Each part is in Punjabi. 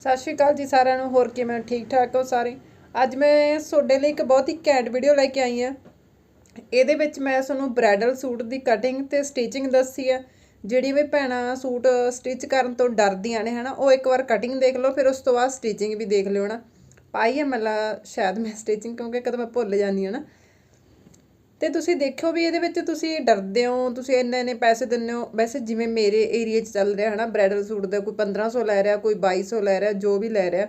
ਸਤਿ ਸ਼੍ਰੀ ਅਕਾਲ ਜੀ ਸਾਰਿਆਂ ਨੂੰ, ਹੋਰ ਕਿਵੇਂ ਠੀਕ ਠਾਕ ਹੋ ਸਾਰੇ? ਅੱਜ ਮੈਂ ਤੁਹਾਡੇ ਲਈ ਇੱਕ ਬਹੁਤ ਹੀ ਘੈਂਟ ਵੀਡੀਓ ਲੈ ਕੇ ਆਈ ਹਾਂ। ਇਹਦੇ ਵਿੱਚ ਮੈਂ ਤੁਹਾਨੂੰ ਬ੍ਰਾਈਡਲ ਸੂਟ ਦੀ ਕਟਿੰਗ ਤੇ ਸਟਿਚਿੰਗ ਦੱਸੀ ਆ। ਜਿਹੜੀ ਵੀ ਭੈਣਾਂ ਸੂਟ ਸਟਿਚ ਕਰਨ ਤੋਂ ਡਰਦੀਆਂ ਨੇ, ਹਨਾ, ਉਹ ਇੱਕ ਵਾਰ ਕਟਿੰਗ ਦੇਖ ਲਓ, ਫਿਰ ਉਸ ਤੋਂ ਬਾਅਦ ਸਟਿਚਿੰਗ ਵੀ ਦੇਖ ਲਿਓ ਨਾ ਪਾਈ ਹੈ ਮਤਲਬ ਸ਼ਾਇਦ ਮੈਂ ਸਟਿਚਿੰਗ ਕਿਉਂਕਿ ਕਦੋਂ ਮੈਂ ਭੁੱਲ ਜਾਂਦੀ ਹਾਂ ਨਾ ਤੇ ਤੁਸੀਂ ਦੇਖਿਓ ਵੀ ਇਹਦੇ ਵਿੱਚ ਤੁਸੀਂ ਡਰਦੇ ਹੋ, ਤੁਸੀਂ ਇੰਨੇ ਇੰਨੇ ਪੈਸੇ ਦਿੰਦੇ ਹੋ। ਵੈਸੇ ਜਿਵੇਂ ਮੇਰੇ ਏਰੀਆ 'ਚ ਚੱਲ ਰਿਹਾ ਹਨਾ ਬ੍ਰਾਈਡਲ ਸੂਟ ਦਾ ਕੋਈ 1500 ਲੈ ਰਿਹਾ, ਕੋਈ 2200 ਲੈ ਰਿਹਾ, ਜੋ ਵੀ ਲੈ ਰਿਹਾ।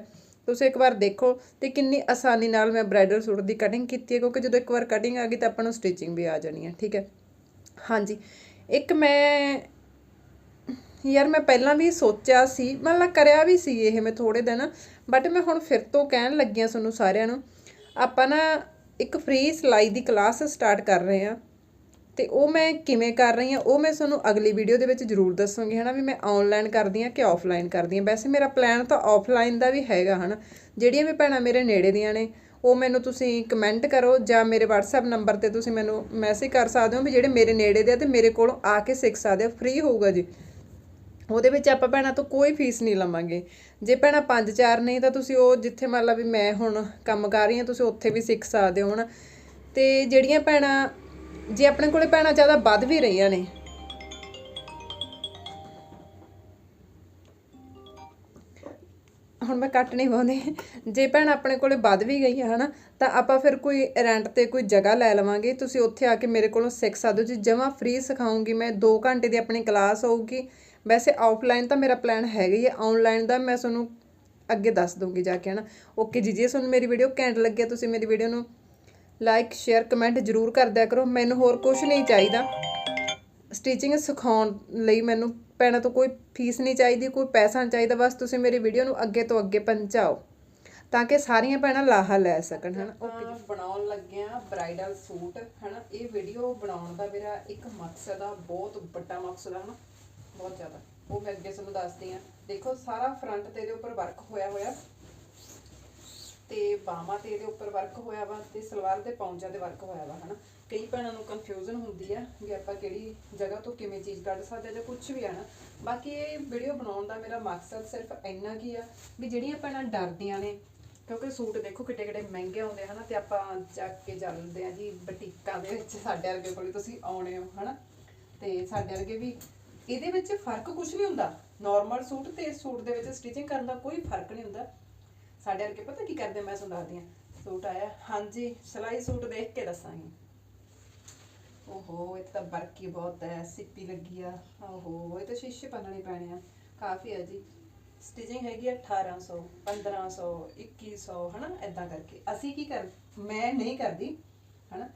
ਤੁਸੀਂ ਇੱਕ ਵਾਰ ਦੇਖੋ ਤੇ ਕਿੰਨੀ ਆਸਾਨੀ ਨਾਲ ਮੈਂ ਬ੍ਰਾਈਡਲ ਸੂਟ ਦੀ ਕਟਿੰਗ ਕੀਤੀ ਹੈ, ਕਿਉਂਕਿ ਜਦੋਂ ਇੱਕ ਵਾਰ ਕਟਿੰਗ ਆ ਗਈ ਤਾਂ ਆਪਾਂ ਨੂੰ ਸਟਿਚਿੰਗ ਵੀ ਆ ਜਾਣੀ ਹੈ, ਠੀਕ ਹੈ। ਹਾਂਜੀ, ਇੱਕ ਮੈਂ, ਯਾਰ ਮੈਂ ਪਹਿਲਾਂ ਵੀ ਸੋਚਿਆ ਸੀ, ਮਤਲਬ ਕਰਿਆ ਵੀ ਸੀ ਇਹ, ਮੈਂ ਥੋੜੇ ਦਿਨ ਬਟ ਮੈਂ ਹੁਣ ਫਿਰ ਤੋਂ ਕਹਿਣ ਲੱਗੀ ਹਾਂ ਤੁਹਾਨੂੰ ਸਾਰਿਆਂ ਨੂੰ। ਆਪਾਂ ਨਾ ਇੱਕ ਫ੍ਰੀ ਸਿਲਾਈ ਦੀ ਕਲਾਸ ਸਟਾਰਟ ਕਰ ਰਹੇ ਹਾਂ। ਤੇ ਉਹ ਮੈਂ ਕਿਵੇਂ ਕਰ ਰਹੀ ਹਾਂ, ਉਹ ਮੈਂ ਤੁਹਾਨੂੰ ਅਗਲੀ ਵੀਡੀਓ ਦੇ ਵਿੱਚ ਜ਼ਰੂਰ ਦੱਸਾਂਗੀ, ਹਨਾ? ਵੀ ਮੈਂ ਆਨਲਾਈਨ ਕਰਦੀ ਹਾਂ ਕਿ ਆਫਲਾਈਨ ਕਰਦੀ ਹਾਂ? ਵੈਸੇ ਮੇਰਾ ਪਲਾਨ ਤਾਂ ਆਫਲਾਈਨ ਦਾ ਵੀ ਹੈਗਾ, ਹਨਾ? ਜਿਹੜੀਆਂ ਵੀ ਭੈਣਾਂ ਮੇਰੇ ਨੇੜੇ ਦੀਆਂ ਨੇ, ਉਹ ਮੈਨੂੰ ਤੁਸੀਂ ਕਮੈਂਟ ਕਰੋ ਜਾਂ ਮੇਰੇ WhatsApp ਨੰਬਰ ਤੇ ਤੁਸੀਂ ਮੈਨੂੰ ਮੈਸੇਜ ਕਰ ਸਕਦੇ ਹੋ ਵੀ ਜਿਹੜੇ ਮੇਰੇ ਨੇੜੇ ਦੇ ਆ ਤੇ ਮੇਰੇ ਕੋਲੋਂ ਆ ਕੇ ਸਿੱਖ ਸਕਦੇ ਹੋ ਫ੍ਰੀ ਹੋਊਗਾ ਜੀ। ਉਹਦੇ ਵਿੱਚ ਆਪਾਂ ਭੈਣਾਂ ਤੋਂ ਕੋਈ ਫੀਸ ਨਹੀਂ ਲਵਾਂਗੇ। ਜੇ ਭੈਣਾਂ ਪੰਜ ਚਾਰ ਨਹੀਂ ਤਾਂ ਤੁਸੀਂ ਉਹ ਜਿੱਥੇ ਮੰਨ ਲਾ ਵੀ ਮੈਂ ਹੁਣ ਕੰਮ ਕਰ ਰਹੀ ਹਾਂ, ਤੁਸੀਂ ਉੱਥੇ ਵੀ ਸਿੱਖ ਸਕਦੇ ਹੋ ਨਾ ਤੇ ਜਿਹੜੀਆਂ ਭੈਣਾਂ, ਜੇ ਆਪਣੇ ਕੋਲੇ ਭੈਣਾਂ ਜ਼ਿਆਦਾ ਵੱਧ ਵੀ ਰਹੀਆਂ ਨੇ। ਹੁਣ ਮੈਂ ਕੱਟ ਨਹੀਂ ਪਾਉਂਦੀ। ਜੇ ਭੈਣ ਆਪਣੇ ਕੋਲੇ ਵੱਧ ਵੀ ਗਈ ਹੈ ਹਨਾ, ਤਾਂ ਆਪਾਂ ਫਿਰ ਕੋਈ ਰੈਂਟ ਤੇ ਕੋਈ ਜਗ੍ਹਾ ਲੈ ਲਵਾਂਗੇ। ਤੁਸੀਂ ਉੱਥੇ ਆ ਕੇ ਮੇਰੇ ਕੋਲੋਂ ਸਿੱਖ ਸਕਦੇ ਹੋ। ਜੀ ਜਮਾ ਫ੍ਰੀ ਸਿਖਾਉਂਗੀ, ਮੈਂ 2 ਘੰਟੇ ਦੀ ਆਪਣੀ ਕਲਾਸ ਹੋਊਗੀ। ਵੈਸੇ ਆਫਲਾਈਨ ਤਾਂ ਮੇਰਾ ਪਲਾਨ ਹੈਗਾ ਹੀ ਹੈ। ਆਨਲਾਈਨ ਦਾ ਮੈਂ ਤੁਹਾਨੂੰ ਅੱਗੇ ਦੱਸ ਦੂੰਗੀ ਜਾ ਕੇ ਹਨਾ? ਓਕੇ ਜੀ ਜੇ ਤੁਹਾਨੂੰ ਮੇਰੀ ਵੀਡੀਓ ਘੈਂਟ ਲੱਗਿਆ ਤੁਸੀਂ ਮੇਰੀ ਵੀਡੀਓ ਨੂੰ ਲਾਈਕ ਸ਼ੇਅਰ ਕਮੈਂਟ ਜ਼ਰੂਰ ਕਰ ਦਿਆ ਕਰੋ। ਮੈਨੂੰ ਹੋਰ ਕੁਝ ਨਹੀਂ ਚਾਹੀਦਾ। ਸਟਿਚਿੰਗ ਸਿਖਾਉਣ ਲਈ ਮੈਨੂੰ ਭੈਣਾਂ ਤੋਂ ਕੋਈ ਫੀਸ ਨਹੀਂ ਚਾਹੀਦੀ ਕੋਈ ਪੈਸਾ ਨਹੀਂ ਚਾਹੀਦਾ। ਬਸ ਤੁਸੀਂ ਮੇਰੀ ਵੀਡੀਓ ਨੂੰ ਅੱਗੇ ਤੋਂ ਅੱਗੇ ਪਹੁੰਚਾਓ ਤਾਂ ਕਿ ਸਾਰੀਆਂ ਭੈਣਾਂ ਲਾਹਾ ਲੈ ਸਕਣ ਹਨਾ? ਓਕੇ ਬਣਾਉਣ ਲੱਗਿਆ ਬ੍ਰਾਈਡਲ ਸੂਟ ਹਨਾ? ਇਹ ਵੀਡੀਓ ਬਣਾਉਣ ਦਾ ਮੇਰਾ ਇੱਕ ਮਕਸਦ ਆ ਬਹੁਤ ਵੱਡਾ ਮਕਸਦ ਆ ਹਨਾ? ਬਹੁਤ ਜ਼ਿਆਦਾ। ਉਹ ਮੈਂ ਅੱਗੇ ਤੁਹਾਨੂੰ ਦੱਸਦੀ ਆ ਦੇਖੋ, ਸਾਰਾ ਫਰੰਟ ਤੇ ਇਹਦੇ ਉੱਪਰ ਵਰਕ ਹੋਇਆ ਹੋਇਆ। ਤੇ ਬਾਹਾਂ ਤੇ ਇਹਦੇ ਉੱਪਰ ਵਰਕ ਹੋਇਆ ਵਾ ਤੇ ਸਲਵਾਰ ਦੇ ਪੌਂਚਾਂ ਤੇ ਵਰਕ ਹੋਇਆ ਵਾ, ਹਨਾ? ਕਈ ਭੈਣਾਂ ਨੂੰ ਕਨਫਿਊਜ਼ਨ ਹੁੰਦੀ ਆ ਵੀ ਆਪਾਂ ਕਿਹੜੀ ਜਗ੍ਹਾ ਤੋਂ ਕਿਵੇਂ ਚੀਜ਼ ਕੱਢ ਸਕਦੇ ਜਾਂ ਕੁਝ ਵੀ ਆ ਨਾ ਬਾਕੀ ਇਹ ਵੀਡੀਓ ਬਣਾਉਣ ਦਾ ਮੇਰਾ ਮਕਸਦ ਸਿਰਫ ਇੰਨਾ ਕੀ ਆ ਵੀ ਜਿਹੜੀਆਂ ਭੈਣਾਂ ਡਰਦੀਆਂ ਨੇ, ਕਿਉਂਕਿ ਸੂਟ ਦੇਖੋ ਕਿੱਡੇ ਕਿੱਡੇ ਮਹਿੰਗੇ ਆਉਂਦੇ ਹਨਾ? ਤੇ ਆਪਾਂ ਚੱਕ ਕੇ ਚੱਲਦੇ ਆ ਜੀ ਬਟੀਕਾਂ ਦੇ ਵਿੱਚ ਸਾਡੇ ਵਰਗੇ ਕੋਲ ਤੁਸੀਂ ਆਉਣੇ ਹੋ, ਹਨਾ? ਤੇ ਸਾਡੇ ਵਰਗੇ ਵੀ ਇਹਦੇ ਵਿੱਚ ਫ਼ਰਕ ਕੁਝ ਨਹੀਂ ਹੁੰਦਾ। ਨਾਰਮਲ ਸੂਟ ਤੇ ਇਸ ਸੂਟ ਦੇ ਵਿੱਚ ਸਟਿਚਿੰਗ ਕਰਨ ਦਾ ਕੋਈ ਫ਼ਰਕ ਨਹੀਂ ਹੁੰਦਾ। ਸਾਡੇ ਵਰਗੇ ਪਤਾ ਕੀ ਕਰਦੇ ਮੈਂ ਤੁਹਾਨੂੰ ਦੱਸਦੀ ਆ ਸੂਟ ਆਇਆ। ਹਾਂਜੀ, ਸਿਲਾਈ ਸੂਟ ਦੇਖ ਕੇ ਦੱਸਾਂਗੀ। ਓਹੋ, ਇਹ ਤਾਂ ਬਰਕੀ ਬਹੁਤ ਹੈ। ਸਿੱਪੀ ਲੱਗੀ ਆ। ਓਹੋ, ਇਹ ਤਾਂ ਸ਼ੀਸ਼ੇ ਪੰਨਣੇ ਪੈਣੇ ਆ। ਕਾਫੀ ਆ ਜੀ। ਸਟਿਚਿੰਗ ਹੈਗੀ ਆ 1800 1500 2100 ਹਨਾ? ਐਦਾਂ ਕਰਕੇ। ਅਸੀਂ ਕੀ ਕਰ, ਮੈਂ ਨਹੀਂ ਕਰਦੀ, ਹਨਾ?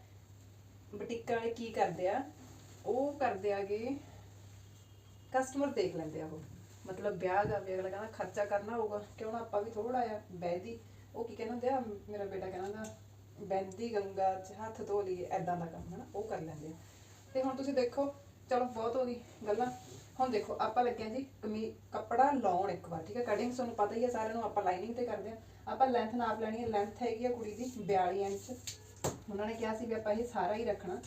ਬਟੀਕਾਂ ਵਾਲੇ ਕੀ ਕਰਦੇ ਆ? ਉਹ ਕਰਦੇ ਆਗੇ। ਕਸਟਮਰ ਦੇਖ ਲੈਂਦੇ ਆ ਉਹ। ਮਤਲਬ ਵਿਆਹ ਦਾ ਵੀ ਅਗਲਾ ਕਹਿੰਦਾ ਖਰਚਾ ਕਰਨਾ ਹੋਊਗਾ, ਕਿਉਂ ਨਾ ਆਪਾਂ ਵੀ ਥੋੜਾ ਆ ਬੈਦੀ ਉਹ ਕੀ ਕਹਿੰਦਾ ਹੁੰਦੇ ਆ, ਮੇਰਾ ਬੇਟਾ ਕਹਿੰਦਾ ਬੈਂਦੀ ਗੰਗਾ ਚ ਹੱਥ ਧੋ ਲਈਏ ਐਦਾਂ ਦਾ ਕੰਮ, ਹਨਾ, ਉਹ ਕਰ ਲੈਂਦੇ ਆ। ਤੇ ਹੁਣ ਤੁਸੀਂ ਦੇਖੋ, ਚਲੋ ਬਹੁਤ ਹੋ ਗਈ ਗੱਲਾਂ। ਹੁਣ ਦੇਖੋ, ਆਪਾਂ ਲੱਗਿਆ ਜੀ ਕਮੀ, ਕੱਪੜਾ ਲਾਉਣ ਇੱਕ ਵਾਰ, ਠੀਕ ਹੈ? ਕਟਿੰਗ ਤੁਹਾਨੂੰ ਪਤਾ ਹੀ ਹੈ ਸਾਰਿਆਂ ਨੂੰ ਆਪਾਂ ਲਾਈਨਿੰਗ ਤੇ ਕਰਦੇ ਆ। ਆਪਾਂ ਲੈਂਥ ਨਾਪ ਲੈਣੀ ਹੈ ਲੈਂਥ ਹੈਗੀ ਆ ਕੁੜੀ ਦੀ 42 ਇੰਚ। ਉਹਨਾਂ ਨੇ ਕਿਹਾ ਸੀ ਵੀ ਆਪਾਂ ਇਹ ਸਾਰਾ ਹੀ ਰੱਖਣਾ।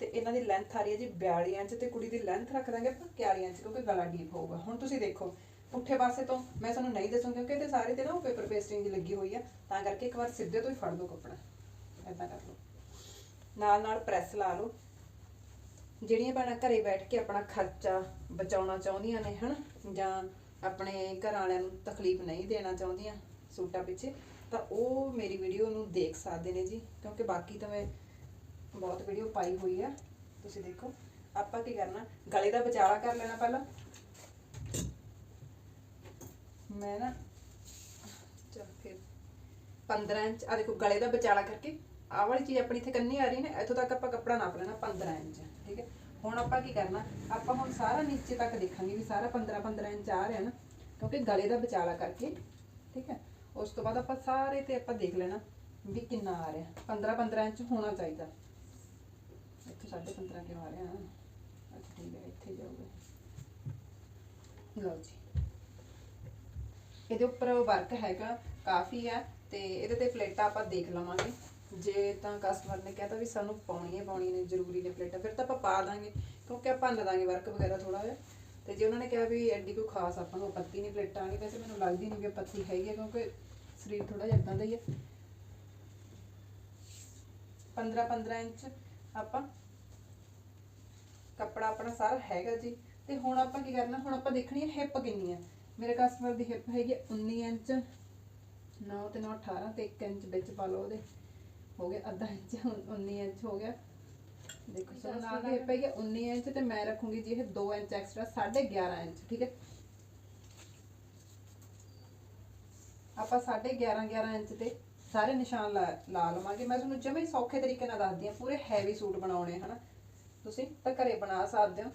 ਤੇ ਇਹਨਾਂ ਦੀ ਲੈਂਥ ਆ ਰਹੀ ਹੈ ਜੀ 42 ਇੰਚ ਤੇ ਕੁੜੀ ਦੀ ਲੈਂਥ ਰੱਖ ਦਾਂਗੇ ਆਪਾਂ 41 ਇੰਚ ਕਿਉਂਕਿ ਗਲਾ ਡੀਪ ਹੋਊਗਾ। ਹੁਣ ਤੁਸੀਂ ਦੇਖੋ, ਪੁੱਠੇ ਪਾਸੇ ਤੋਂ ਮੈਂ ਤੁਹਾਨੂੰ ਨਹੀਂ ਦੱਸੂੰ ਕਿਉਂਕਿ ਇਹਦੇ ਸਾਰੇ ਤੇ ਨਾ ਉਹ ਪੇਪਰ ਪੇਸਟਿੰਗ ਦੀ ਲੱਗੀ ਹੋਈ ਆ, ਤਾਂ ਕਰਕੇ ਇੱਕ ਵਾਰ ਸਿੱਧੇ ਤੋਂ ਹੀ ਫੜ ਲਓ ਕੱਪੜਾ। ਏਦਾਂ ਕਰ ਲਓ। ਨਾਲ ਨਾਲ ਪ੍ਰੈਸ ਲਾ ਲਓ। ਜਿਹੜੀਆਂ ਭੈਣਾਂ ਘਰੇ ਬੈਠ ਕੇ ਆਪਣਾ ਖਰਚਾ ਬਚਾਉਣਾ ਚਾਹੁੰਦੀਆਂ ਨੇ, ਹਨ, ਜਾਂ ਆਪਣੇ ਘਰ ਵਾਲਿਆਂ ਨੂੰ ਤਕਲੀਫ ਨਹੀਂ ਦੇਣਾ ਚਾਹੁੰਦੀਆਂ ਸੂਟਾਂ ਪਿੱਛੇ, ਤਾਂ ਉਹ ਮੇਰੀ ਵੀਡੀਓ ਨੂੰ ਦੇਖ ਸਕਦੇ ਨੇ ਜੀ, ਕਿਉਂਕਿ ਬਾਕੀ ਤਾਂ ਮੈਂ ਬਹੁਤ ਵੀਡੀਓ ਪਾਈ ਹੋਈ ਆ। ਤੁਸੀਂ ਦੇਖੋ, ਆਪਾਂ ਕੀ ਕਰਨਾ, ਗਲੇ ਦਾ ਵਿਚਾਲਾ ਕਰ ਲੈਣਾ ਪਹਿਲਾਂ। ਮੈਂ ਨਾ, ਚਲ ਫਿਰ 15 ਇੰਚ ਆ ਦੇਖੋ, ਗਲੇ ਦਾ ਵਿਚਾਲਾ ਕਰਕੇ, ਆਹ ਵਾਲੀ ਚੀਜ਼ ਆਪਣੀ ਇੱਥੇ ਕੰਨੀ ਆ ਰਹੀ ਨੇ, ਇੱਥੋਂ ਤੱਕ ਆਪਾਂ ਕੱਪੜਾ ਨਾਪ ਲੈਣਾ 15 ਇੰਚ, ਠੀਕ ਹੈ? ਹੁਣ ਆਪਾਂ ਕੀ ਕਰਨਾ, ਆਪਾਂ ਹੁਣ ਸਾਰਾ ਨੀਚੇ ਤੱਕ ਦੇਖਾਂਗੇ ਵੀ ਸਾਰਾ 15 15 ਇੰਚ ਆ ਰਿਹਾ ਨਾ, ਕਿਉਂਕਿ ਗਲੇ ਦਾ ਵਿਚਾਲਾ ਕਰਕੇ, ਠੀਕ ਹੈ? ਉਸ ਤੋਂ ਬਾਅਦ ਆਪਾਂ ਸਾਰੇ ਤੇ ਆਪਾਂ ਦੇਖ ਲੈਣਾ ਵੀ ਕਿੰਨਾ ਆ ਰਿਹਾ 15 15 ਇੰਚ ਹੋਣਾ ਚਾਹੀਦਾ। ਸਾਢੇ 15.5 ਕਿਉਂ ਆ ਰਿਹਾ ਅੱਛਾ ਠੀਕ ਹੈ ਇੱਥੇ ਜਾਊਗਾ। ਲਓ ਜੀ। ਇਹਦੇ ਉੱਪਰ ਵਰਕ ਹੈਗਾ, ਕਾਫੀ ਆ, ਤੇ ਇਹਦੇ ਤੇ ਪਲੇਟਾਂ ਆਪਾਂ ਦੇਖ ਲਵਾਂਗੇ। ਜੇ ਤਾਂ ਕਸਟਮਰ ਨੇ ਕਹਿਤਾ ਵੀ ਸਾਨੂੰ ਪਾਉਣੀਆਂ ਪਾਉਣੀਆਂ ਨੇ, ਜ਼ਰੂਰੀ ਨੇ ਪਲੇਟਾਂ। ਫਿਰ ਤਾਂ ਆਪਾਂ ਪਾ ਦਾਂਗੇ, ਕਿਉਂਕਿ ਆਪਾਂ ਲਾ ਦਾਂਗੇ ਵਰਕ ਵਗੈਰਾ ਥੋੜਾ ਜਿਹਾ। ਤੇ ਜੇ ਉਹਨਾਂ ਨੇ ਕਿਹਾ ਵੀ ਐਡੀ ਕੋਈ ਖਾਸ ਆਪਾਂ ਨੂੰ ਪੱਤੀ ਨਹੀਂ, ਪਲੇਟਾਂ ਵਾਲੀ ਵੈਸੇ ਮੈਨੂੰ ਲੱਗਦੀ ਨਹੀਂ ਵੀ ਪੱਤੀ ਹੈਗੀ ਹੈ ਕਿਉਂਕਿ ਸਰੀਰ ਥੋੜਾ ਜਿਹਾ ਇਦਾਂ ਦਾ ਹੀ ਹੈ 15 15 ਇੰਚ ਆਪਾਂ ਕੱਪੜਾ ਆਪਣਾ ਸਾਰਾ ਹੈਗਾ ਜੀ। ਤੇ ਹੁਣ ਆਪਾਂ ਕੀ ਕਰਨਾ ਹੁਣ ਆਪਾਂ ਦੇਖਣੀ ਹੈ ਹਿੱਪ ਕਿੰਨੀ ਹੈ। ਮੇਰੇ ਕਸਟਮਰ ਦੀ ਹਿੱਪ ਹੈਗੀ ਹੈ 19 ਇੰਚ 9 ਤੇ 9 18 ਤੇ 1 ਇੰਚ ਵਿੱਚ ਪਾ ਲਓ ਉਹਦੇ। ਹੋ ਗਿਆ ਅੱਧਾ ਇੰਚ ਹੁਣ 19 ਇੰਚ ਹੋ ਗਿਆ। ਦੇਖੋ ਸੋ ਨਾਲ ਦੀ ਹਿੱਪ ਹੈਗੀ ਹੈ 19 ਇੰਚ ਤੇ ਮੈਂ ਰੱਖੂੰਗੀ ਜੀ ਇਹ 2 ਇੰਚ ਐਕਸਟਰਾ 11.5 ਇੰਚ ਠੀਕ ਹੈ। ਆਪਾਂ 11.5 11 ਇੰਚ ਤੇ ਸਾਰੇ ਨਿਸ਼ਾਨ ਲਾ ਲਵਾਂਗੇ। ਮੈਂ ਤੁਹਾਨੂੰ ਜਿਵੇਂ ਸੌਖੇ ਤਰੀਕੇ ਨਾਲ ਦੱਸਦੀ ਹਾਂ ਪੂਰੇ ਹੈਵੀ ਸੂਟ ਬਣਾਉਣੇ ਹਨਾ। ਤੁਸੀਂ ਤਾਂ ਘਰੇ ਬਣਾ ਸਕਦੇ ਹੋ।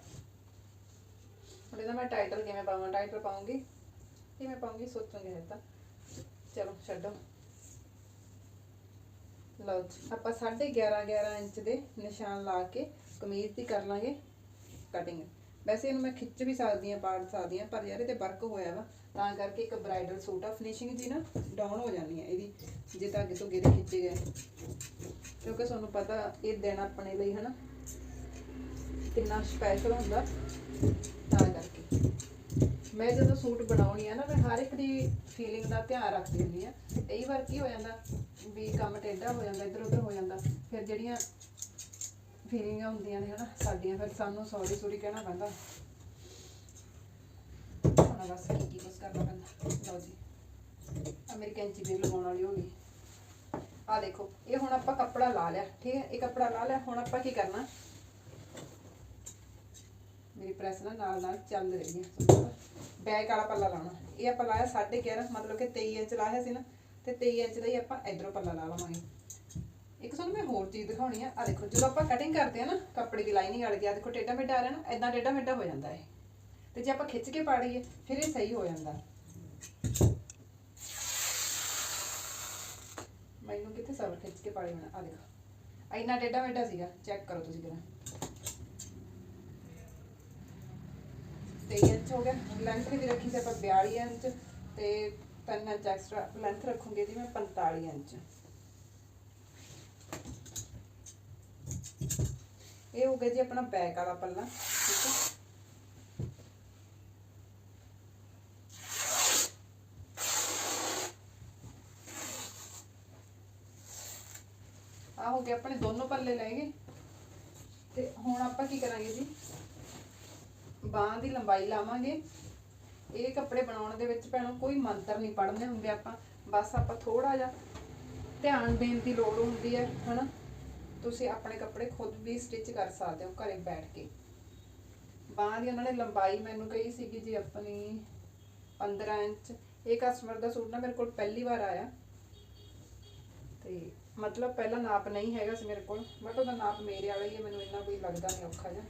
ਹੁਣ ਇਹਦਾ ਮੈਂ ਟਾਈਟਲ ਕਿਵੇਂ ਪਾਵਾਂ? ਟਾਈਟਲ ਪਾਉਂਗੀ? ਕਿਵੇਂ ਪਾਉਂਗੀ? ਸੋਚਾਂਗੇ ਹੈ ਤਾਂ। ਚਲੋ, ਛੱਡੋ। ਲਓ ਜੀ, ਆਪਾਂ 11.5 11 ਇੰਚ ਦੇ ਨਿਸ਼ਾਨ ਲਾ ਕੇ ਕਮੀਜ਼ ਦੀ ਕਰ ਲਾਂਗੇ ਕਟਿੰਗ ਵੈਸੇ ਇਹਨੂੰ ਮੈਂ ਖਿੱਚ ਵੀ ਸਕਦੀ ਹਾਂ, ਪਾੜ ਸਕਦੀ ਹਾਂ, ਪਰ ਯਾਰ ਇਹਦੇ ਵਰਕ ਹੋਇਆ ਵਾ। ਤਾਂ ਕਰਕੇ ਇੱਕ ਬ੍ਰਾਈਡਲ ਸੂਟ ਆ। ਫਿਨਿਸ਼ਿੰਗ ਜੀ ਨਾ ਡਾਊਨ ਹੋ ਜਾਂਦੀ ਹੈ, ਇਹਦੀ। ਜੇ ਤਾਂ ਅੱਗੇ ਤੋਂ ਗੇਰੇ ਖਿੱਚੇ ਗਏ। ਕਿਉਂਕਿ ਤੁਹਾਨੂੰ ਪਤਾ ਇਹ ਦਿਨ ਆਪਣੇ ਲਈ ਹਨਾ ਕਿੰਨਾ ਸਪੈਸ਼ਲ ਹੁੰਦਾ, ਤਾਂ ਕਰਕੇ। ਮੈਂ ਜਦੋਂ ਸੂਟ ਬਣਾਉਣੀ ਆ ਨਾ, ਮੈਂ ਹਰ ਇੱਕ ਦੀ ਫੀਲਿੰਗ ਦਾ ਧਿਆਨ ਰੱਖਦੀ ਹੁੰਦੀ ਆ। ਕਈ ਵਾਰ ਕੀ ਹੋ ਜਾਂਦਾ, ਵੀ ਕੰਮ ਟੇਢਾ ਹੋ ਜਾਂਦਾ ਇੱਧਰ ਉੱਧਰ ਹੋ ਜਾਂਦਾ, ਫਿਰ ਜਿਹੜੀਆਂ ਫੀਲਿੰਗਾਂ ਹੁੰਦੀਆਂ ਨੇ, ਹਨਾ, ਸਾਡੀਆਂ, ਫਿਰ ਸਾਨੂੰ ਸੌਰੀ ਸੌਰੀ ਕਹਿਣਾ ਪੈਂਦਾ। ਹੁਣ ਬਸ ਕੀ ਕੀ ਕੁਛ ਕਰਨਾ ਪੈਂਦਾ। ਲਓ ਜੀ ਆ ਮੇਰੀ ਕੈਂਚੀ ਵੀ ਲਗਾਉਣ ਵਾਲੀ ਹੋ ਗਈ। ਆ ਦੇਖੋ, ਇਹ ਹੁਣ ਆਪਾਂ ਕੱਪੜਾ ਲਾ ਲਿਆ, ਠੀਕ ਹੈ? ਇਹ ਕੱਪੜਾ ਲਾ ਲਿਆ, ਹੁਣ ਆਪਾਂ ਕੀ ਕਰਨਾ? ਮੇਰੀ ਪ੍ਰੈਸ ਨਾ ਨਾਲ ਨਾਲ ਚੱਲ ਰਹੀ ਹੈ। ਬੈਕ ਵਾਲਾ ਪੱਲਾ ਲਾਉਣਾ। ਇਹ ਆਪਾਂ ਲਾਇਆ 11.5 ਮਤਲਬ ਕਿ 23 ਇੰਚ ਲਾਇਆ ਸੀ ਨਾ, ਤੇ 23 ਇੰਚ ਦਾ ਹੀ ਆਪਾਂ ਇਧਰੋਂ ਪੱਲਾ ਲਾ ਲਵਾਂਗੇ। ਇੱਕ ਤੁਹਾਨੂੰ ਮੈਂ ਹੋਰ ਚੀਜ਼ ਦਿਖਾਉਣੀ ਆ। ਆ ਦੇਖੋ, ਜਦੋਂ ਆਪਾਂ ਕਟਿੰਗ ਕਰਦੇ ਆ ਨਾ, ਕੱਪੜੇ ਦੀ ਲਾਈਨਿੰਗ ਵਾਲੀ ਦੀ ਦੇਖੋ, ਟੇਢਾ ਮੇਢਾ ਆ ਰਿਹਾ ਨਾ ਇਦਾਂ ਟੇਢਾ ਮੇਢਾ ਹੋ ਜਾਂਦਾ ਹੈ ਤੇ ਜੇ ਆਪਾਂ ਖਿੱਚ ਕੇ ਪਾ ਲਈਏ ਫਿਰ ਇਹ ਸਹੀ ਹੋ ਜਾਂਦਾ। ਮੈਨੂੰ ਕਿੱਥੇ ਸਬਰ ਖਿੱਚ ਕੇ ਪਾ ਲੈਣਾ ਆ? ਦੇਖੋ। ਇੰਨਾ ਟੇਢਾ ਮੇਢਾ ਸੀਗਾ। ਚੈੱਕ ਕਰੋ ਤੁਸੀਂ ਕਿਹੜਾ 23 ਇੰਚ ਹੋ ਗਿਆ। ਲੈਂਥ ਵੀ ਰੱਖੀ ਸੀ ਆਪਾਂ 42 ਇੰਚ ਤੇ 3 ਇੰਚ ਐਕਸਟਰਾ ਲੈਂਥ ਰੱਖੂੰਗੀ ਜੀ ਮੈਂ 45 ਇੰਚ। ਇਹ ਹੋ ਗਿਆ ਜੀ ਆਪਣਾ ਬੈਕ ਵਾਲਾ ਪੱਲਾ, ਠੀਕ ਹੈ। ਆ ਹੋ ਗਿਆ ਆਪਣੇ ਦੋਨੋਂ ਪੱਲੇ ਲੈ ਗਏ। ਤੇ ਹੁਣ ਆਪਾਂ ਕੀ ਕਰਾਂਗੇ ਜੀ? ਬਾਹਾਂ ਦੀ ਲੰਬਾਈ ਲਾਵਾਂਗੇ। ਇਹ ਕੱਪੜੇ ਬਣਾਉਣ ਦੇ ਵਿੱਚ ਭੈਣੋ ਕੋਈ ਮੰਤਰ ਨਹੀਂ ਪੜ੍ਹਨੇ ਹੁੰਦੇ ਆਪਾਂ। ਬਸ ਆਪਾਂ ਥੋੜਾ ਜਿਹਾ ਧਿਆਨ ਦੇਣ ਦੀ ਲੋੜ ਹੁੰਦੀ ਹੈ, ਹਨਾ? ਤੁਸੀਂ ਆਪਣੇ ਕੱਪੜੇ ਖੁਦ ਵੀ ਸਟਿਚ ਕਰ ਸਕਦੇ ਹੋ ਘਰੇ ਬੈਠ ਕੇ। ਬਾਹਾਂ ਦੀ ਉਹਨਾਂ ਨੇ ਲੰਬਾਈ ਮੈਨੂੰ ਕਹੀ ਸੀਗੀ ਜੀ ਆਪਣੀ 15 ਇੰਚ। ਇਹ ਕਸਟਮਰ ਦਾ ਸੂਟ ਨਾ ਮੇਰੇ ਕੋਲ ਪਹਿਲੀ ਵਾਰ ਆਇਆ। ਤੇ ਮਤਲਬ ਪਹਿਲਾ ਨਾਪ ਨਹੀਂ ਹੈਗਾ ਸੀ ਮੇਰੇ ਕੋਲ ਬਟ ਉਹਦਾ ਨਾਪ ਮੇਰੇ ਵਾਲਾ ਹੀ ਹੈ, ਮੈਨੂੰ ਇੰਨਾ ਕੋਈ ਲੱਗਦਾ ਨਹੀਂ ਔਖਾ ਜਿਹਾ।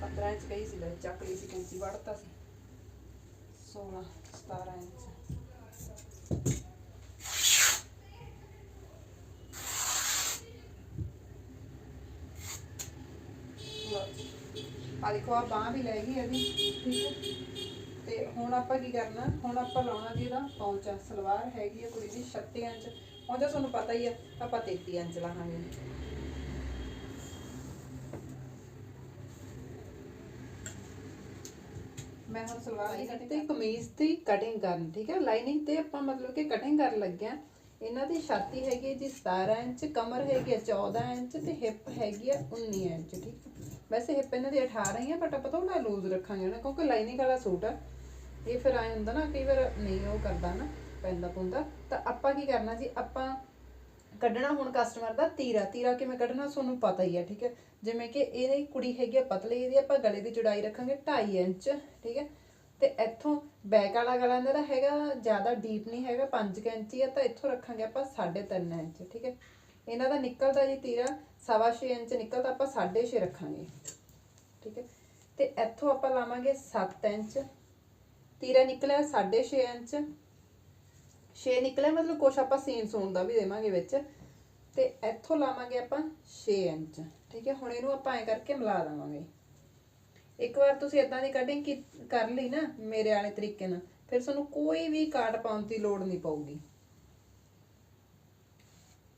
15 ਇੰਚ ਕਹੀ ਸੀ, ਲੈ ਚੱਕ ਲਈ ਸੀ, ਕੈਂਚੀ ਵੜਤਾ ਸੀ। 16 17 ਇੰਚ। ਆ ਦੇਖੋ ਆ ਬਾਹ ਵੀ ਲੈ ਗਈ ਇਹਦੀ, ਠੀਕ ਹੈ। ਤੇ ਹੁਣ ਆਪਾਂ ਕੀ ਕਰਨਾ, ਹੁਣ ਆਪਾਂ ਲਾਉਣਾ ਜੀ ਇਹਦਾ ਪੌਂਚਾ, ਸਲਵਾਰ ਹੈਗੀ ਹੈ ਕੁੜੀ ਦੀ 36 ਇੰਚ। ਪੌਂਚਾ ਤੁਹਾਨੂੰ ਪਤਾ ਹੀ ਹੈ ਆਪਾਂ 33 ਇੰਚ ਲਾਹਾਂਗੇ ਮੈਂ ਹੁਣ ਸਲਵਾਰ ਦੀ ਤੇ ਕਮੀਜ਼ ਦੀ ਕਟਿੰਗ ਕਰਨ ਠੀਕ ਹੈ? ਲਾਈਨਿੰਗ ਤੇ ਆਪਾਂ ਮਤਲਬ ਕਿ ਕਟਿੰਗ ਕਰਨ ਲੱਗਿਆ ਇਹਨਾਂ ਦੀ ਛਾਤੀ ਹੈਗੀ ਜੀ 17 ਇੰਚ ਕਮਰ ਹੈਗੀ ਹੈ 14 ਇੰਚ ਤੇ ਹਿੱਪ ਹੈਗੀ ਹੈ 19 ਇੰਚ ਠੀਕ ਵੈਸੇ ਹਿੱਪ ਇਹਨਾਂ ਦੀ 18 ਹੀ ਹੈ ਬਟ ਆਪਾਂ ਥੋੜਾ ਲੂਜ਼ ਰੱਖਾਂਗੇ ਨਾ ਕਿਉਂਕਿ ਲਾਈਨਿੰਗ ਵਾਲਾ ਸੂਟ ਆ ਇਹ ਫਿਰ ਆਏ ਹੁੰਦਾ ਨਾ ਕਈ ਵਾਰ ਨਹੀਂ ਉਹ ਕਰਦਾ ਨਾ ਪੈਂਦਾ ਪੁੰਦਾ ਤਾਂ ਆਪਾਂ ਕੀ ਕਰਨਾ ਜੀ ਆਪਾਂ ਕੱਢਣਾ ਹੁਣ ਕਸਟਮਰ ਦਾ ਤੀਰਾ ਤੀਰਾ ਕਿਵੇਂ ਕੱਢਣਾ ਤੁਹਾਨੂੰ ਪਤਾ ਹੀ ਹੈ, ਠੀਕ ਹੈ? ਜਿਵੇਂ ਕਿ ਇਹਦੀ ਕੁੜੀ ਹੈਗੀ ਆ ਪਤਲੀ, ਇਹਦੀ ਆਪਾਂ ਗਲੇ ਦੀ ਚੌੜਾਈ ਰੱਖਾਂਗੇ 2.5 ਇੰਚ, ਠੀਕ ਹੈ? ਤੇ ਇੱਥੋਂ ਬੈਕ ਵਾਲਾ ਗਲਾ ਇਹਨਾਂ ਦਾ ਹੈਗਾ ਜ਼ਿਆਦਾ ਡੀਪ ਨਹੀਂ ਹੈਗਾ 5 ਇੰਚ ਹੀ ਆ, ਤਾਂ ਇੱਥੋਂ ਰੱਖਾਂਗੇ ਆਪਾਂ 3.5 ਇੰਚ, ਠੀਕ ਹੈ? ਇਹਨਾਂ ਦਾ ਨਿਕਲਦਾ ਜੀ ਤੀਰਾ 6.5 ਇੰਚ ਨਿਕਲਦਾ ਆਪਾਂ 6.5 ਰੱਖਾਂਗੇ, ਠੀਕ ਹੈ? ਤੇ ਇੱਥੋਂ ਆਪਾਂ ਲਾਵਾਂਗੇ 7 ਇੰਚ, ਤੀਰਾ ਨਿਕਲਿਆ 6.5 ਇੰਚ 6 ਨਿਕਲਿਆ ਮਤਲਬ ਕੁਛ ਆਪਾਂ ਸੀਨ ਸੂਨ ਦਾ ਵੀ ਦੇਵਾਂਗੇ ਵਿੱਚ। ਤੇ ਇੱਥੋਂ ਲਾਵਾਂਗੇ ਆਪਾਂ 6 ਇੰਚ, ਠੀਕ ਹੈ? ਹੁਣ ਇਹਨੂੰ ਆਪਾਂ ਐ ਕਰਕੇ ਮਿਲਾ ਦੇਵਾਂਗੇ। ਇੱਕ ਵਾਰ ਤੁਸੀਂ ਇਦਾਂ ਦੀ ਕਟਿੰਗ ਕਰ ਲਈ ਨਾ ਮੇਰੇ ਵਾਲੇ ਤਰੀਕੇ ਨਾਲ, ਫਿਰ ਤੁਹਾਨੂੰ ਕੋਈ ਵੀ ਕਾਟ ਪਾਉਣ ਦੀ ਲੋੜ ਨਹੀਂ ਪਊਗੀ।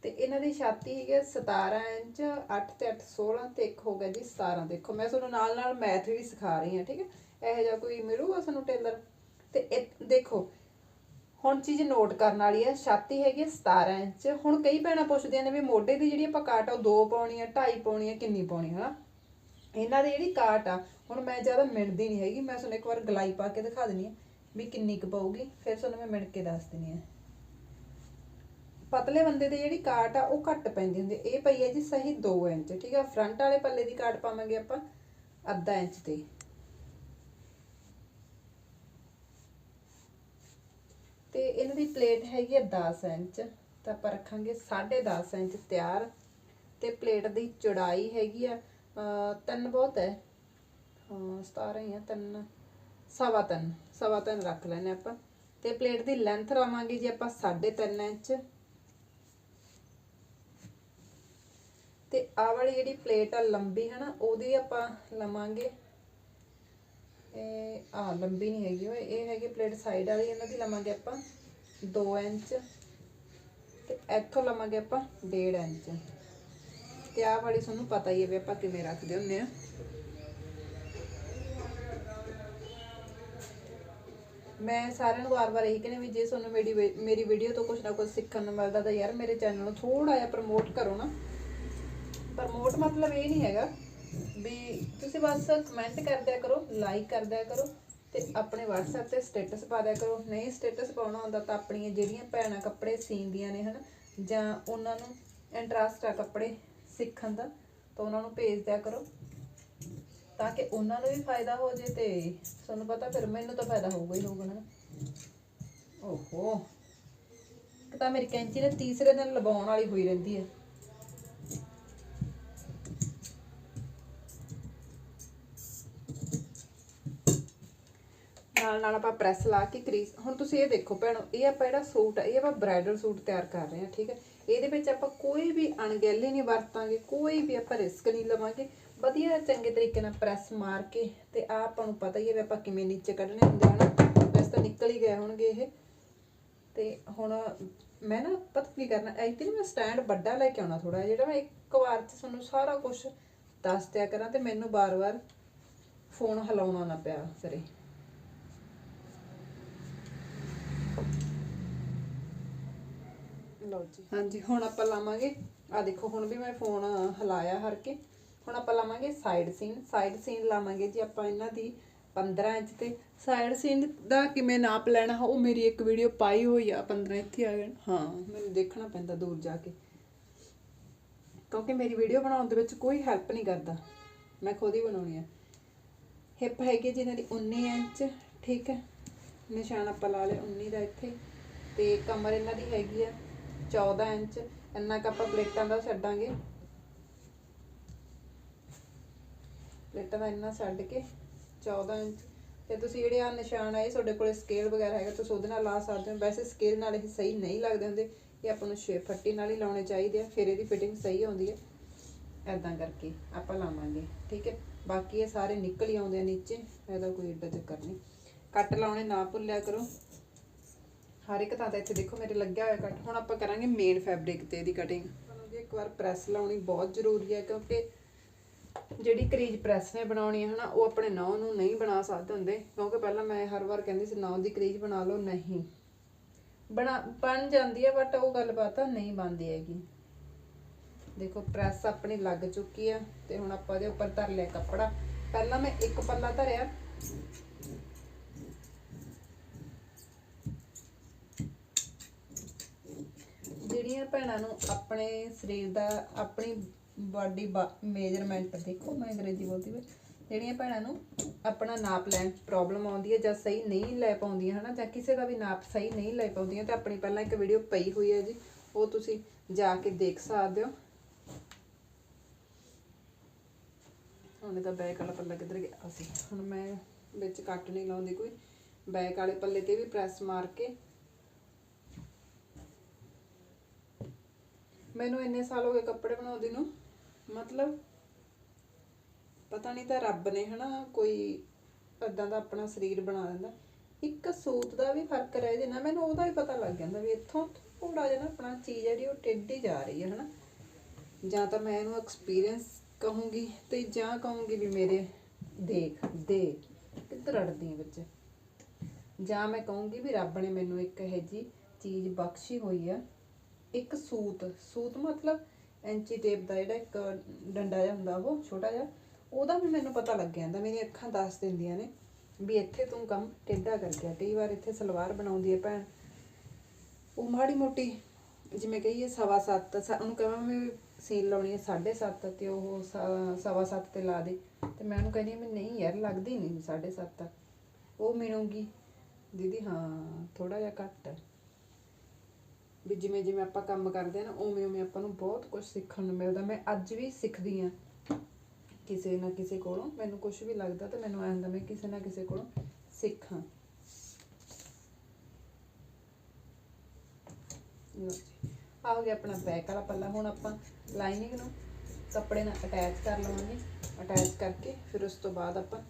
ਤੇ ਇਹਨਾਂ ਦੀ ਛਾਤੀ ਹੈਗੀ ਆ 17 ਇੰਚ 8 ਤੇ 8 16 ਤੇ ਇੱਕ ਹੋ ਗਿਆ ਜੀ 17 ਦੇਖੋ, ਮੈਂ ਤੁਹਾਨੂੰ ਨਾਲ ਨਾਲ ਮੈਥ ਵੀ ਸਿਖਾ ਰਹੀ ਹਾਂ, ਠੀਕ ਹੈ? ਇਹੋ ਜਿਹਾ ਕੋਈ ਮਿਲੂਗਾ ਸਾਨੂੰ ਟੇਲਰ? ਤੇ ਦੇਖੋ ਹੁਣ ਚੀਜ਼ ਨੋਟ ਕਰਨ ਵਾਲੀ ਹੈ, ਛਾਤੀ ਹੈਗੀ ਹੈ 17 ਇੰਚ। ਹੁਣ ਕਈ ਭੈਣਾਂ ਪੁੱਛਦੀਆਂ ਨੇ ਵੀ ਮੋਢੇ ਦੀ ਜਿਹੜੀ ਆਪਾਂ ਕਾਟ ਆ, ਉਹ 2 ਪਾਉਣੀ ਆ 2.5 ਪਾਉਣੀ ਆ, ਕਿੰਨੀ ਪਾਉਣੀ ਹਨਾ? ਇਹਨਾਂ ਦੀ ਜਿਹੜੀ ਕਾਟ ਆ, ਹੁਣ ਮੈਂ ਜ਼ਿਆਦਾ ਮਿਣਦੀ ਨਹੀਂ ਹੈਗੀ। ਮੈਂ ਤੁਹਾਨੂੰ ਇੱਕ ਵਾਰ ਗਲਾਈ ਪਾ ਕੇ ਦਿਖਾ ਦਿੰਨੀ ਆ ਵੀ ਕਿੰਨੀ ਕੁ ਪਊਗੀ, ਫਿਰ ਤੁਹਾਨੂੰ ਮੈਂ ਮਿਣ ਕੇ ਦੱਸ ਦਿੰਨੀ ਆ। ਪਤਲੇ ਬੰਦੇ ਦੀ ਜਿਹੜੀ ਕਾਟ ਆ, ਉਹ ਘੱਟ ਪੈਂਦੀ ਹੁੰਦੀ ਇਹ ਪਈ ਹੈ ਜੀ ਸਹੀ 2 ਇੰਚ, ਠੀਕ ਆ? ਫਰੰਟ ਵਾਲੇ ਪੱਲੇ ਦੀ ਕਾਟ ਪਾਵਾਂਗੇ ਆਪਾਂ ਅੱਧਾ ਇੰਚ ਤੇ। ਤੇ ਇਹਨਾਂ ਦੀ ਪਲੇਟ ਹੈਗੀ ਆ 10 ਇੰਚ, ਤਾਂ ਆਪਾਂ ਰੱਖਾਂਗੇ 10.5 ਇੰਚ ਤਿਆਰ। ਤੇ ਪਲੇਟ ਦੀ ਚੌੜਾਈ ਹੈਗੀ ਆ ਤਿੰਨ ਬਹੁਤ ਹੈ। ਹਾਂ 17 ਹੀ ਆ, ਤਿੰਨ, ਸਵਾ ਤਿੰਨ ਸਵਾ ਤਿੰਨ ਰੱਖ ਲੈਨੇ ਆਪਾਂ। ਤੇ ਪਲੇਟ ਦੀ ਲੈਂਥ ਲਾਵਾਂਗੇ ਜੀ ਆਪਾਂ 3.5 ਇੰਚ। ਤੇ ਆ ਵਾਲੀ ਜਿਹੜੀ ਪਲੇਟ ਆ ਲੰਬੀ ਹੈ ਨਾ ਉਹਦੀ ਆਪਾਂ ਲਵਾਂਗੇ ਇਹ ਆ ਲੰਬੀ ਨਹੀਂ ਹੈਗੀ ਇਹ ਹੈਗੀ ਪਲੇਟ ਸਾਈਡ ਵਾਲੀ, ਇਹਨਾਂ ਦੀ ਲਵਾਂਗੇ ਆਪਾਂ 2 ਇੰਚ ਤੇ ਇੱਥੋਂ ਲਵਾਂਗੇ ਆਪਾਂ 1.5 ਇੰਚ। ਤੇ ਆਹ ਵਾਲੀ ਤੁਹਾਨੂੰ ਪਤਾ ਹੀ ਹੈ ਵੀ ਆਪਾਂ ਕਿਵੇਂ ਰੱਖਦੇ ਹੁੰਦੇ ਆ। ਮੈਂ ਸਾਰਿਆਂ ਨੂੰ ਵਾਰ-ਵਾਰ ਇਹੀ ਕਹਿੰਦੀ ਵੀ ਜੇ ਤੁਹਾਨੂੰ ਮੇਰੀ ਮੇਰੀ ਵੀਡੀਓ ਤੋਂ ਕੁਝ ਨਾ ਕੁਝ ਸਿੱਖਣ ਨੂੰ ਮਿਲਦਾ ਤਾਂ ਯਾਰ ਮੇਰੇ ਚੈਨਲ ਨੂੰ ਥੋੜਾ ਜਿਹਾ ਪ੍ਰਮੋਟ ਕਰੋ ਨਾ। ਪ੍ਰਮੋਟ ਮਤਲਬ ਇਹ ਨਹੀਂ ਹੈਗਾ ਵੀ ਤੁਸੀਂ ਬਸ ਕਮੈਂਟ ਕਰ ਦਿਆ ਕਰੋ ਲਾਈਕ ਕਰ ਦਿਆ ਕਰੋ ਤੇ ਆਪਣੇ WhatsApp ਤੇ ਸਟੇਟਸ ਪਾ ਦਿਆ ਕਰੋ। ਨਹੀਂ ਸਟੇਟਸ ਪਾਉਣਾ ਹੁੰਦਾ ਤਾਂ ਆਪਣੀਆਂ ਜਿਹੜੀਆਂ ਭੈਣਾਂ ਕੱਪੜੇ ਸੀਂਦੀਆਂ ਨੇ ਹਨ ਜਾਂ ਉਹਨਾਂ ਨੂੰ ਇੰਟਰਸਟ ਆ ਕੱਪੜੇ ਸਿੱਖਣ ਦਾ ਤਾਂ ਉਹਨਾਂ ਨੂੰ ਭੇਜ ਦਿਆ ਕਰੋ। ਤਾਂ ਕਿ ਉਹਨਾਂ ਨੂੰ ਵੀ ਫਾਇਦਾ ਹੋ ਜੇ ਤੇ ਤੁਹਾਨੂੰ ਪਤਾ ਫਿਰ ਮੈਨੂੰ ਤਾਂ ਫਾਇਦਾ ਹੋਊਗਾ ਹੀ ਹੋਊਗਾ ਨਾ ਓਹੋ। ਤਾਂ ਮੇਰੀ ਕੈਂਚੀ ਨੇ ਤੀਸਰੇ ਦਿਨ ਲਵਾਉਣ ਵਾਲੀ ਹੋਈ ਰਹਿੰਦੀ ਹੈ ਨਾਲ ਨਾਲ ਆਪਾਂ ਪ੍ਰੈਸ ਲਾ ਕੇ ਕਰੀਜ਼ ਹੁਣ ਤੁਸੀਂ ਇਹ ਦੇਖੋ ਭੈਣੋ, ਇਹ ਆਪਾਂ ਜਿਹੜਾ ਸੂਟ ਆ, ਇਹ ਆਪਾਂ ਬ੍ਰਾਈਡਲ ਸੂਟ ਤਿਆਰ ਕਰ ਰਹੇ ਹਾਂ ਠੀਕ ਹੈ ਇਹਦੇ ਵਿੱਚ ਆਪਾਂ ਕੋਈ ਵੀ ਅਣਗਹਿਲੀ ਨਹੀਂ ਵਰਤਾਂਗੇ, ਕੋਈ ਵੀ ਆਪਾਂ ਰਿਸਕ ਨਹੀਂ ਲਵਾਂਗੇ। ਵਧੀਆ ਚੰਗੇ ਤਰੀਕੇ ਨਾਲ ਪ੍ਰੈਸ ਮਾਰ ਕੇ ਤੇ ਆ ਆਪਾਂ ਨੂੰ ਪਤਾ ਹੀ ਹੈ ਵੀ ਆਪਾਂ ਕਿਵੇਂ ਨੀਚੇ ਕੱਢਣੇ ਹੁੰਦੇ ਹਨ? ਵੈਸੇ ਤਾਂ ਨਿਕਲ ਹੀ ਗਏ ਹੋਣਗੇ ਇਹ। ਤੇ ਹੁਣ ਮੈਂ ਨਾ, ਪਤਾ ਕੀ ਕਰਨਾ ਐਕਚੁਅਲੀ ਮੈਂ ਸਟੈਂਡ ਵੱਡਾ ਲੈ ਕੇ ਆਉਣਾ ਥੋੜਾ ਜਿਹੜਾ ਮੈਂ ਇੱਕ ਵਾਰ ਚ ਤੁਹਾਨੂੰ ਸਾਰਾ ਕੁਝ ਦੱਸ ਦਿਆ ਕਰਾਂ ਤੇ ਮੈਨੂੰ ਬਾਰ-ਬਾਰ ਫੋਨ ਹਿਲਾਉਣਾ ਨਾ ਪਿਆ ਕਰੇ। ਲਓ ਜੀ। ਹਾਂਜੀ, ਹੁਣ ਆਪਾਂ ਲਾਵਾਂਗੇ। ਆ ਦੇਖੋ, ਹੁਣ ਵੀ ਮੈਂ ਫੋਨ ਹਿਲਾਇਆ ਹਰ ਕੇ ਹੁਣ ਆਪਾਂ ਲਾਵਾਂਗੇ ਸਾਈਡ ਸੀਨ ਸਾਈਡ ਸੀਨ ਲਾਵਾਂਗੇ ਜੀ ਆਪਾਂ ਇਹਨਾਂ ਦੀ 15 ਇੰਚ ਤੇ। ਸਾਈਡ ਸੀਨ ਦਾ ਕਿਵੇਂ ਨਾਪ ਲੈਣਾ, ਉਹ ਮੇਰੀ ਇੱਕ ਵੀਡੀਓ ਪਾਈ ਹੋਈ ਆ 15 ਇੱਥੇ ਆ ਗਏ। ਹਾਂ, ਮੈਨੂੰ ਦੇਖਣਾ ਪੈਂਦਾ ਦੂਰ ਜਾ ਕੇ। ਕਿਉਂਕਿ ਮੇਰੀ ਵੀਡੀਓ ਬਣਾਉਣ ਦੇ ਵਿੱਚ ਕੋਈ ਹੈਲਪ ਨਹੀਂ ਕਰਦਾ। ਮੈਂ ਖੁਦ ਹੀ ਬਣਾਉਣੀ ਆ। ਹਿੱਪ ਹੈਗੀ ਜੀ ਇਹਨਾਂ ਦੀ 19 ਇੰਚ, ਠੀਕ ਹੈ। ਨਿਸ਼ਾਨ ਆਪਾਂ ਲਾ ਲਿਆ 19 ਦਾ ਇੱਥੇ। ਤੇ ਕਮਰ ਇਹਨਾਂ ਦੀ ਹੈਗੀ ਆ 14 ਇੰਚ, ਇੰਨਾ ਕੁ ਆਪਾਂ ਪਲੇਟਾਂ ਦਾ ਛੱਡਾਂਗੇ। ਪਲੇਟਾਂ ਦਾ ਇੰਨਾ ਛੱਡ ਕੇ 14 ਇੰਚ। ਤੇ ਤੁਸੀਂ ਜਿਹੜੇ ਆ ਨਿਸ਼ਾਨ ਆਏ ਤੁਹਾਡੇ ਕੋਲੇ ਸਕੇਲ ਵਗੈਰਾ ਹੈਗਾ, ਤੁਸੀਂ ਉਹਦੇ ਨਾਲ ਲਾ ਸਕਦੇ ਹੋ। ਵੈਸੇ ਸਕੇਲ ਨਾਲ ਇਹ ਸਹੀ ਨਹੀਂ ਲੱਗਦੇ ਹੁੰਦੇ। ਇਹ ਆਪਾਂ ਨੂੰ ਸ਼ੇਪ ਫੱਟੀ ਨਾਲ ਹੀ ਲਾਉਣੇ ਚਾਹੀਦੇ ਆ। ਫਿਰ ਇਹਦੀ ਫਿਟਿੰਗ ਸਹੀ ਆਉਂਦੀ ਹੈ ਐਦਾਂ ਕਰਕੇ ਆਪਾਂ ਲਾਵਾਂਗੇ, ਠੀਕ ਹੈ? ਬਾਕੀ ਇਹ ਸਾਰੇ ਨਿਕਲ ਹੀ ਆਉਂਦੇ ਆ ਨੀਚੇ, ਇਹਦਾ ਕੋਈ ਏਡਾ ਚੱਕਰ ਨਹੀਂ। ਕੱਟ ਲਾਉਣੇ ਨਾ ਭੁੱਲਿਆ ਕਰੋ। ਹਰ ਇੱਕ ਥਾਂ ਤੇ ਇੱਥੇ ਦੇਖੋ ਮੇਰੇ ਲੱਗਿਆ ਹੋਇਆ ਕੱਟ ਹੁਣ ਆਪਾਂ ਕਰਾਂਗੇ ਮੇਨ ਫੈਬਰਿਕ ਤੇ ਇਹਦੀ ਕਟਿੰਗ ਤੁਹਾਨੂੰ ਜੀ, ਇੱਕ ਵਾਰ ਪ੍ਰੈਸ ਲਾਉਣੀ ਬਹੁਤ ਜ਼ਰੂਰੀ ਹੈ ਕਿਉਂਕਿ ਜਿਹੜੀ ਕਰੀਜ਼ ਪ੍ਰੈਸ ਨੇ ਬਣਾਉਣੀ ਹੈ ਹਨਾ, ਉਹ ਆਪਣੇ ਨੌ ਨੂੰ ਨਹੀਂ ਬਣਾ ਸਕਦੇ ਹੁੰਦੇ। ਕਿਉਂਕਿ ਪਹਿਲਾਂ ਮੈਂ ਹਰ ਵਾਰ ਕਹਿੰਦੀ ਸੀ ਨੌ ਦੀ ਕਰੀਜ਼ ਬਣਾ ਲਓ, ਨਹੀਂ। ਬਣਾ, ਬਣ ਜਾਂਦੀ ਹੈ ਬਟ ਉਹ ਗੱਲਬਾਤ ਨਹੀਂ ਬਣਦੀ ਹੈਗੀ। ਦੇਖੋ ਪ੍ਰੈਸ ਆਪਣੀ ਲੱਗ ਚੁੱਕੀ ਆ ਤੇ ਹੁਣ ਆਪਾਂ ਇਹਦੇ ਉੱਪਰ ਧਰ ਲਿਆ ਕੱਪੜਾ। ਪਹਿਲਾਂ ਮੈਂ ਇੱਕ ਪੱਲਾ ਧਰਿਆ। ਜਿਹੜੀਆਂ ਭੈਣਾਂ ਨੂੰ ਆਪਣੇ ਸਰੀਰ ਦਾ, ਆਪਣੀ ਬਾਡੀ ਮੇਜਰਮੈਂਟ ਦੇਖੋ ਮੈਂ ਅੰਗਰੇਜ਼ੀ ਬੋਲਦੀ ਵੇ ਜਿਹੜੀਆਂ ਭੈਣਾਂ ਨੂੰ ਆਪਣਾ ਨਾਪ ਲੈਣ ਪ੍ਰੋਬਲਮ ਆਉਂਦੀ ਹੈ ਜਾਂ ਸਹੀ ਨਹੀਂ ਲੈ ਪਾਉਂਦੀਆਂ, ਹਨਾ, ਜਾਂ ਕਿਸੇ ਦਾ ਵੀ ਨਾਪ ਸਹੀ ਨਹੀਂ ਲੈ ਪਾਉਂਦੀਆਂ, ਤਾਂ ਆਪਣੀ ਪਹਿਲਾਂ ਇੱਕ ਵੀਡੀਓ ਪਈ ਹੋਈ ਹੈ ਜੀ, ਉਹ ਤੁਸੀਂ ਜਾ ਕੇ ਦੇਖ ਸਕਦੇ ਹੋ। ਹੁਣ ਇਹਦਾ ਬੈਕ ਵਾਲਾ ਪੱਲਾ ਕਿੱਧਰ ਗਿਆ? ਸੀ, ਹੁਣ ਮੈਂ ਵਿੱਚ ਕੱਟ ਨਹੀਂ ਲਾਉਂਦੀ ਕੋਈ ਬੈਕ ਵਾਲੇ ਪੱਲੇ ਤੇ ਵੀ ਪ੍ਰੈਸ ਮਾਰ ਕੇ ਮੈਨੂੰ ਇੰਨੇ ਸਾਲ ਹੋ ਗਏ ਕੱਪੜੇ ਬਣਾਉਂਦੀ ਨੂੰ, ਮਤਲਬ ਪਤਾ ਨਹੀਂ ਤਾਂ ਰੱਬ ਨੇ ਹਨਾ ਕੋਈ ਇਦਾਂ ਦਾ ਆਪਣਾ ਸਰੀਰ ਬਣਾ ਦਿੰਦਾ। ਇੱਕ ਸੂਤ ਦਾ ਵੀ ਫ਼ਰਕ ਰਹਿ ਜਾਂਦਾ, ਮੈਨੂੰ ਉਹਦਾ ਵੀ ਪਤਾ ਲੱਗ ਜਾਂਦਾ ਵੀ ਇੱਥੋਂ ਥੋੜਾ ਜਿਹਾ ਨਾ ਆਪਣਾ ਚੀਜ਼ ਜਿਹੜੀ ਉਹ ਟੇਢੀ ਜਾ ਰਹੀ ਹੈ ਹਨਾ। ਜਾਂ ਤਾਂ ਮੈਂ ਇਹਨੂੰ ਐਕਸਪੀਰੀਅੰਸ ਕਹੂੰਗੀ ਤੇ ਜਾਂ ਕਹੂੰਗੀ ਵੀ ਮੇਰੇ ਦੇਖ ਦੇ ਕਿੱਧਰ ਅੜਦੀ ਵਿੱਚ। ਜਾਂ ਮੈਂ ਕਹੂੰਗੀ ਵੀ ਰੱਬ ਨੇ ਮੈਨੂੰ ਇੱਕ ਇਹ ਜੀ ਚੀਜ਼ ਬਖਸ਼ੀ ਹੋਈ ਆ ਇੱਕ ਸੂਤ ਸੂਤ ਮਤਲਬ ਐਂਚੀ ਟੇਪ ਦਾ ਜਿਹੜਾ ਇੱਕ ਡੰਡਾ ਜਿਹਾ ਹੁੰਦਾ ਉਹ ਛੋਟਾ ਜਿਹਾ, ਉਹਦਾ ਵੀ ਮੈਨੂੰ ਪਤਾ ਲੱਗ ਜਾਂਦਾ, ਮੇਰੀਆਂ ਅੱਖਾਂ ਦੱਸ ਦਿੰਦੀਆਂ ਨੇ ਵੀ ਇੱਥੇ ਤੂੰ ਕੰਮ ਟੇਢਾ ਕਰ ਗਿਆ, ਕਈ ਵਾਰ ਇੱਥੇ ਸਲਵਾਰ ਬਣਾਉਂਦੀ ਹੈ ਭੈਣ। ਉਹ ਮਾੜੀ ਮੋਟੀ ਜਿਵੇਂ ਕਹੀਏ ਸਵਾ ਸੱਤ, ਸ- ਉਹਨੂੰ ਕਹਾਂ ਵੀ ਸੀਲ ਲਾਉਣੀ ਹੈ 7.5 ਤੇ ਉਹ ਸ- ਸਵਾ ਸੱਤ ਤੇ ਲਾ ਦੇ, ਤੇ ਮੈਂ ਉਹਨੂੰ ਕਹਿੰਦੀ ਹਾਂ ਵੀ ਨਹੀਂ ਯਾਰ ਲੱਗਦੀ ਨਹੀਂ 7.5 ਤੱਕ। ਉਹ ਮਿਲੂਗੀ ਦੀਦੀ ਹਾਂ ਥੋੜਾ ਜਿਹਾ ਘੱਟ ਹੈ। ਵੀ ਜਿਵੇਂ ਜਿਵੇਂ ਆਪਾਂ ਕੰਮ ਕਰਦੇ ਆ ਨਾ, ਉਵੇਂ ਉਵੇਂ ਆਪਾਂ ਨੂੰ ਬਹੁਤ ਕੁਝ ਸਿੱਖਣ ਨੂੰ ਮਿਲਦਾ। ਮੈਂ ਅੱਜ ਵੀ ਸਿੱਖਦੀ ਆ ਕਿਸੇ ਨਾ ਕਿਸੇ ਕੋਲੋਂ ਮੈਨੂੰ ਕੁਝ ਵੀ ਲੱਗਦਾ ਤਾਂ ਮੈਨੂੰ ਐਂ ਹੁੰਦਾ, ਮੈਂ ਕਿਸੇ ਨਾ ਕਿਸੇ ਕੋਲੋਂ ਸਿੱਖਾਂ। ਆ ਹੋ ਗਿਆ ਆਪਣਾ ਬੈਕ ਵਾਲਾ ਪੱਲਾ। ਹੁਣ ਆਪਾਂ ਲਾਈਨਿੰਗ ਨੂੰ ਕੱਪੜੇ ਨਾਲ ਅਟੈਚ ਕਰ ਲਵਾਂਗੇ। ਅਟੈਚ ਕਰਕੇ ਫਿਰ ਉਸ ਤੋਂ ਬਾਅਦ ਆਪਾਂ